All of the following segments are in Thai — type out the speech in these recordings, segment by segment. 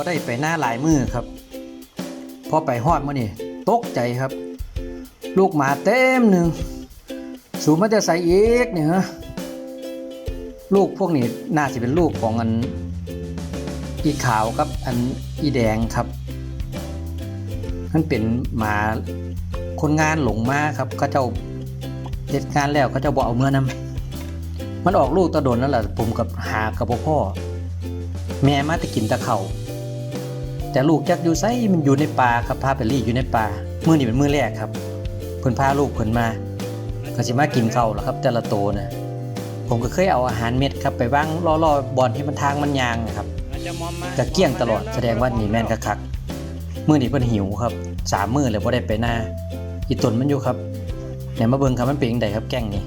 บ่ได้ไปหน้าหลายมือครับ พอไปฮอดมื้อนี่ตกใจครับ ลูกหมาเต็มหนึ่งสูมันจะใส่อีกเนี่ยฮะลูกพวกนี้น่าจะเป็นลูกของอันอีขาวกับอันอีแดงครับมันเป็นหมาคนงานหลงมาครับเขาเจ้าเด็ดงานแล้วเขาเจ้าบอกเอาเมื่อนำมันออกลูกตะโดนนั่นแหละผมกับหากับพ่อ แม่มาแต่กินตะเข่า แต่ลูกจักอยู่ไสมันอยู่ในป่าครับพาไปรีอยู่ในป่ามื้อนี้เป็นมื้อแรกครับเพิ่นพาลูกเพิ่นมาก็สิมากินข้าวแล้วครับ แต่ละโตนะผมก็เคยเอาอาหารเม็ดครับไปวางล่อๆบอลที่มันทางมันยางนะครับก็เกี้ยงตลอดแสดงว่านี่แม่นคักๆมื้อนี้เพิ่นหิวครับสามมื้อแล้วบ่ได้ไปหน้าอีตนมันอยู่ครับไหนมาเบิ่งครับมันเป็นจังไดครับแกล้งนี่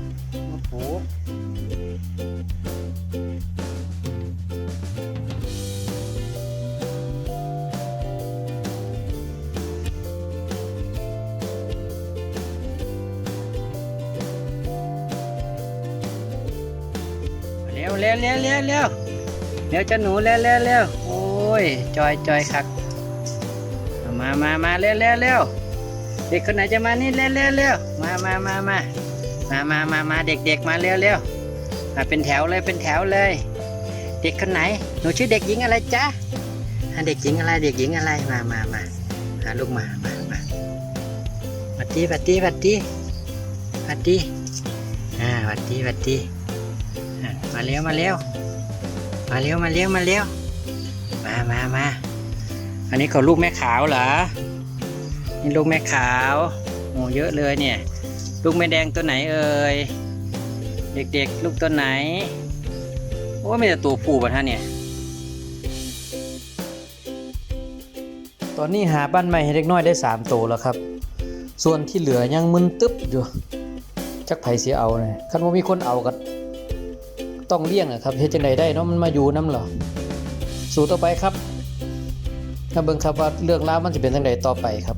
เร็วเร็วเร็วเร็วเร็วเร็วจะหนูเร็วเร็วเร็วโอ้ยจอยจอยคักมามามาเร็วเร็วเร็วเด็กคนไหนจะมานี่เร็วเร็วเร็วมามามามามามามามาเด็กเด็กมาเร็วเร็วมาเป็นแถวเลยเป็นแถวเลย เด็กคนไหนหนูชื่อเด็กหญิงอะไรจ๊ะเด็กหญิงอะไรเด็กหญิงอะไรมามามาหาลูกมามามาวัดดีวัดดีวัดดีวัดดีอ่าวัดดีวัดดี อะมาเร็วมาเร็วมาเร็วมาเร็วมาเร็วมามามาอันนี้เขาลูกแม่ขาวเหรอนี่ลูกแม่ขาวโอ้เยอะเลยเนี่ย ลูกแม่แดงตัวไหนเอ่ยเด็กๆ ลูกตัวไหนโอ้มีแต่ตัวผู้ป่ะท่านเนี่ยตอนนี้หาบ้านใหม่ให้เด็กน้อยได้สามโตแล้วครับ ส่วนที่เหลือยังมึนตึ๊บอยู่จักไผเสียเอาเลยคันว่ามีคนเอาก็ ต้องเลี้ยงอะครับเฮ็ดจังไดได้เนาะมันมาอยู่น้ำเหรอสู่ต่อไปครับถ้าเบิ่งครับว่าเรื่องราวมันจะเป็นจังไดต่อไปครับ